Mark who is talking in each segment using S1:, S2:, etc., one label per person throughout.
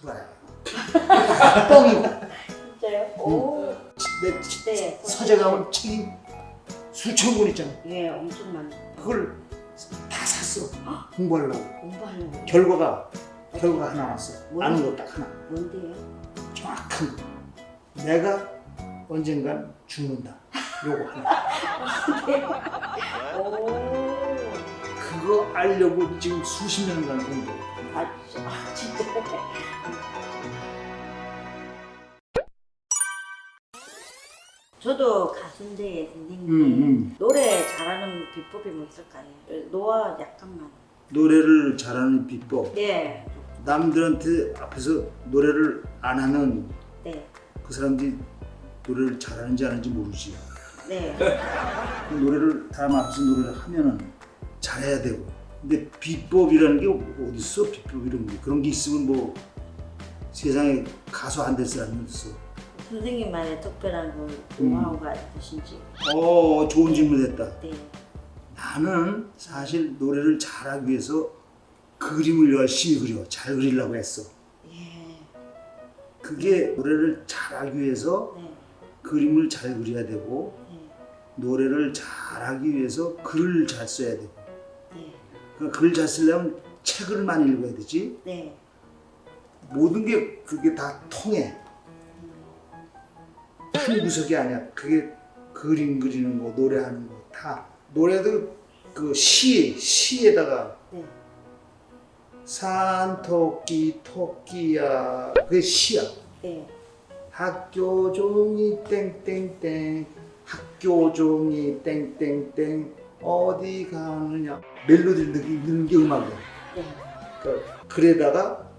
S1: 구라야. 뻥이고.
S2: 진짜요? 오.
S1: 내
S2: 네.
S1: 서재 가면 책이 수천 권 있잖아.
S2: 예, 엄청 많아.
S1: 그걸 다 샀어. 공부하려고.
S2: 공부하려고.
S1: 결과가 결과가 하나 왔어. 아는 거 딱 하나.
S2: 뭔데요?
S1: 정확한 거. 내가 언젠간 죽는다. 요거 하나.
S2: 오.
S1: 그거 알려고 지금 수십 년간 공부.
S2: 아, 진짜. 아, 진짜. 저도 가수인데 선생님
S1: 음, 음.
S2: 노래 잘하는 비법이 뭐 있을까요? 노화 약간만.
S1: 노래를 잘하는 비법.
S2: 네,
S1: 남들한테 앞에서 노래를 안 하는
S2: 네,
S1: 그 사람들이 노래를 잘하는지 안 하는지 모르지.
S2: 네.
S1: 그 노래를 다음 앞에서 노래를 하면은 잘해야 되고. 근데 비법이라는 게 어디 있어? 비법 이런 게 그런 게 있으면 뭐 세상에 가수 안 될 사람이 없어.
S2: 선생님 만의 특별한
S1: 음.
S2: 그 노하우가 있으신지.
S1: 어 좋은 질문했다.
S2: 네.
S1: 나는 사실 노래를 잘하기 위해서 그림을 열심히 그려 잘 그리려고 했어.
S2: 예.
S1: 그게 노래를 잘하기 위해서
S2: 네.
S1: 그림을 잘 그려야 되고
S2: 네.
S1: 노래를 잘하기 위해서 글을 잘 써야 되고
S2: 네.
S1: 그러니까 글을 잘 쓰려면 책을 많이 읽어야 되지.
S2: 네.
S1: 모든 게 그게 다 통해. 한 구석이 아니야. 그게 그림 그리는 거 노래하는 거 다. 노래도 그 시, 시에다가
S2: 네.
S1: 산토끼 토끼야. 그게 시야.
S2: 네.
S1: 학교 종이 땡땡땡 학교 종이 땡땡땡 어디 가느냐 멜로디를 넣는 게 음악이야
S2: 네.
S1: 그러니까 글에다가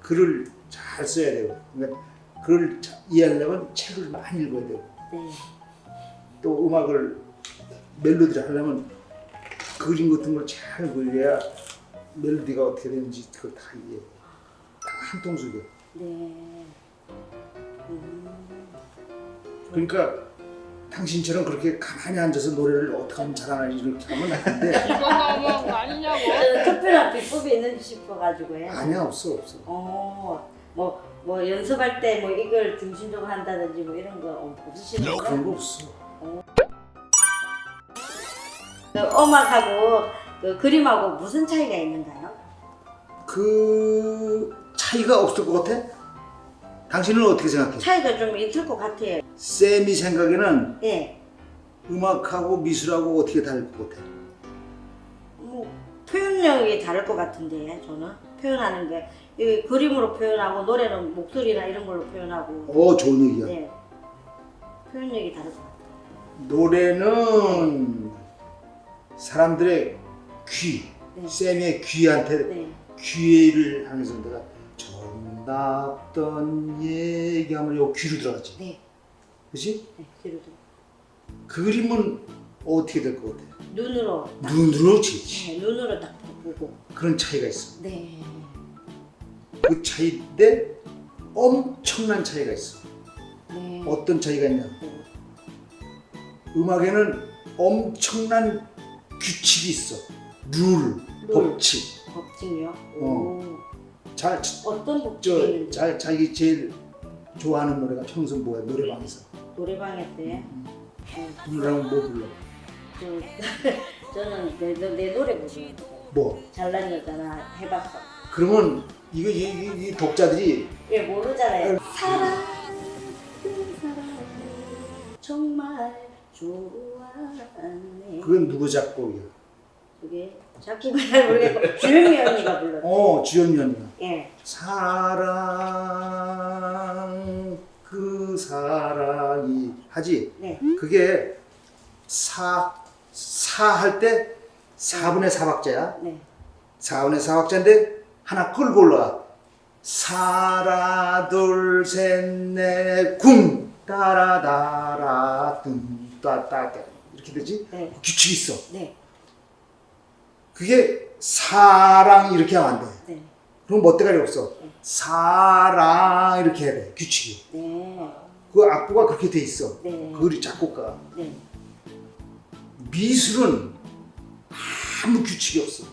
S1: 글을 잘 써야 되고 그러니까 글을 자- 이해하려면 책을 많이 읽어야 되고
S2: 네.
S1: 또 음악을 멜로디를 하려면 그림 같은 걸 잘 그려야 멜로디가 어떻게 되는지 그걸 다 이해 다한 통속이야
S2: 네. 음.
S1: 그러니까 당신처럼 그렇게 가만히 앉아서 노래를 어떻게 하면 잘하나 이렇게 하면 안 돼.
S3: 이거 너무한 거 아니냐고.
S2: 저는 특별한 비법이 있는지 싶어가지고요.
S1: 아니야 없어 없어.
S2: 어, 뭐, 뭐 연습할 때 뭐 이걸 중심적으로 한다든지 뭐 이런 거 없- 없으시는
S1: 그런
S2: 거?
S1: 거 없어.
S2: 그 음악하고 그 그림하고 무슨 차이가 있는가요?
S1: 그 차이가 없을 것 같아? 당신은 어떻게 생각해?
S2: 차이가 좀 있을 것 같아요.
S1: 쌤이 생각에는
S2: 예.
S1: 음악하고 미술하고 어떻게 다를 것 같아?
S2: 뭐 표현력이 다를 것 같은데 저는 표현하는 게 이 그림으로 표현하고 노래는 목소리나 이런 걸로 표현하고
S1: 어 좋은 얘기야.
S2: 네 표현력이 다를 것 같아요.
S1: 노래는 사람들의 귀,
S2: 네.
S1: 쌤의 귀한테
S2: 네,
S1: 귀를 향해서 내가 정답던 얘기하면 요 귀로 들어가지.
S2: 네,
S1: 그렇지?
S2: 네, 뒤로도
S1: 그림은 어떻게 될 것 같아?
S2: 눈으로 딱,
S1: 눈으로 지지.
S2: 네, 눈으로 딱 보고
S1: 그런 차이가 있어.
S2: 네,
S1: 그 차이인데 엄청난 차이가 있어.
S2: 네,
S1: 어떤 차이가 있냐?
S2: 네.
S1: 음악에는 엄청난 규칙이 있어. 룰,
S2: 룰.
S1: 법칙.
S2: 법칙이요.
S1: 어.
S2: 오,
S1: 잘,
S2: 어떤
S1: 저,
S2: 법칙이
S1: 잘, 자기 제일 좋아하는 노래가 평소 뭐야? 노래방에서.
S2: 노래방에서요? 네.
S1: 노래방 뭐 불러?
S2: 그, 저는 내, 내, 내 노래 부르는 거
S1: 뭐?
S2: 잘난 여자나 해봤어.
S1: 그러면 이거 이, 이, 이 독자들이
S2: 왜 모르잖아요. 사랑 그 사람이 정말 좋아하네.
S1: 그건 누구 작곡이야?
S2: 그게 작곡은 잘 모르겠고 주현미 언니가 불렀어.
S1: 어, 주현미 언니가.
S2: 예.
S1: 사랑 그 사랑이 하지
S2: 네.
S1: 그게 사 사 할 때 4분의 4박자야
S2: 네.
S1: 4분의 4박자인데 하나 끌고 올라가 사라 둘 셋넷궁 따라다라 뜸따따 이렇게 되지
S2: 네.
S1: 규칙이 있어
S2: 네.
S1: 그게 사랑 이렇게 하면 안 돼
S2: 네.
S1: 그럼 멋대가리 없어. 사랑 이렇게 해야 돼. 규칙이.
S2: 네.
S1: 그 악보가 그렇게 돼 있어.
S2: 네.
S1: 그리 작곡가.
S2: 네.
S1: 미술은 아무 규칙이 없어.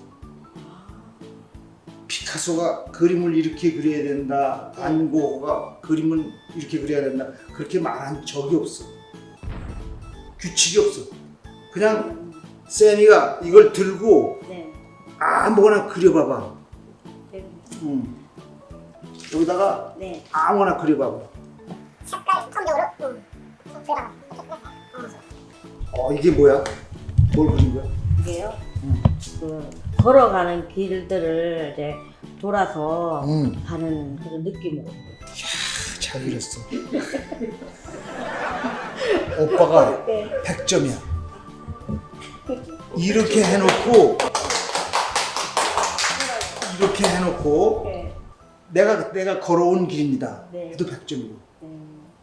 S1: 피카소가 그림을 이렇게 그려야 된다. 안고가 그림은 이렇게 그려야 된다. 그렇게 말한 적이 없어. 규칙이 없어. 그냥 세미가 이걸 들고
S2: 네.
S1: 아무거나 그려봐봐.
S2: 네.
S1: 음. 여기다가
S2: 네.
S1: 아무거나 그려봐봐.
S3: 색깔 통적으로 음. 들어가.
S1: 어 이게 뭐야? 뭘 그린 거야?
S2: 이게요.
S1: 음.
S2: 그 걸어가는 길들을 이제 돌아서
S1: 음.
S2: 가는 그런 느낌으로.
S1: 잘 그렸어. 오빠가
S2: 네.
S1: 100점이야. 이렇게 해놓고 이렇게 해놓고
S2: 네.
S1: 내가 내가 걸어온 길입니다.
S2: 네.
S1: 해도 100점이고
S2: 네.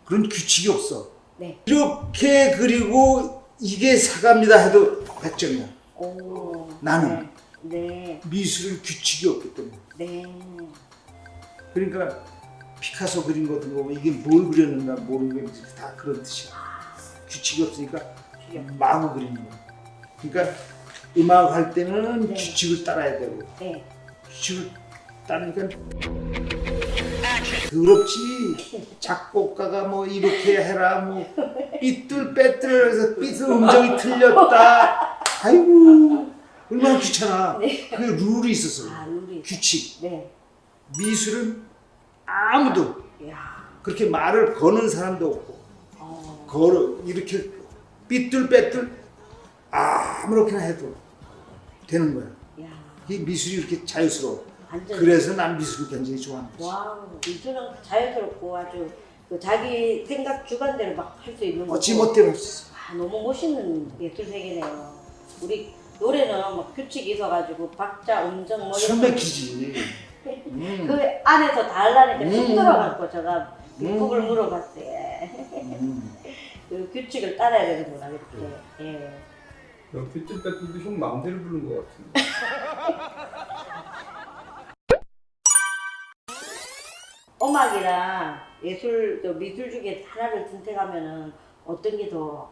S1: 그런 규칙이 없어.
S2: 네.
S1: 이렇게 그리고 이게 사과입니다 해도 100점이야.
S2: 오.
S1: 나는.
S2: 네.
S1: 미술은 규칙이 없기 때문에.
S2: 네.
S1: 그러니까 피카소 그린 것도 보면 이게 뭘 그렸는가 모르겠는지 다 그런 뜻이야. 규칙이 없으니까 마음을 그리는 거야. 그러니까 음악 할 때는
S2: 네.
S1: 규칙을 따라야 되고
S2: 네.
S1: 따르니까 더럽지. 작곡가가 뭐 이렇게 해라 뭐 삐뚤 빼뚤 해서 삐뚤 음정이 틀렸다. 아이고 얼마나 귀찮아. 그 룰이 있었어.
S2: 아, 우리.
S1: 규칙.
S2: 네.
S1: 미술은 아무도
S2: 야.
S1: 그렇게 말을 거는 사람도 없고
S2: 어.
S1: 걸어 이렇게 삐뚤빼뚤 아무렇게나 해도 되는 거야.
S2: 야.
S1: 이 미술이 이렇게 자유스러워.
S2: 완전.
S1: 그래서 난 미술을 굉장히 좋아하는 거지.
S2: 와우. 미술은 자연스럽고 아주 그 자기 생각 주관대로 막 할 수 있는 거고.
S1: 어찌 멋대로 할수 있어.
S2: 아, 너무 멋있는 예술 세계네요. 우리 노래는 막 규칙이 있어가지고 박자, 음정
S1: 뭐숨
S2: 이런 거
S1: 막히지. 음.
S2: 그 안에서 다 하려니까
S1: 음.
S2: 힘들어갖고 제가
S1: 음.
S2: 물어봤어요.
S1: 음.
S2: 그 규칙을 따라야 되는구나 그렇게. 예.
S4: 여기 뜰때도 형 마음대로 부른 것 같은데.
S2: 음악이랑 예술, 저 미술 중에 하나를 선택하면은 어떤 게 더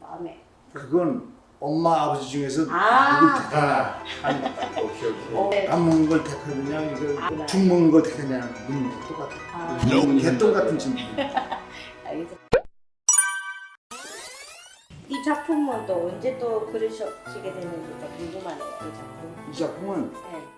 S2: 마음에?
S1: 그건 엄마 아버지 중에서
S2: 아.
S1: 누굴
S4: 오케이 오케이.
S2: 어, 네.
S1: 안 먹는 걸 택하느냐 이거
S2: 아.
S1: 죽 먹는 걸 택하냐 묻는 거 똑같아.
S2: 아,
S1: 개똥 같은 질문.
S2: 알겠어. 이 작품은 또 언제 또 그리시게 됐는지 또 궁금하네요. 이 작품.
S1: 이 작품은
S2: 네.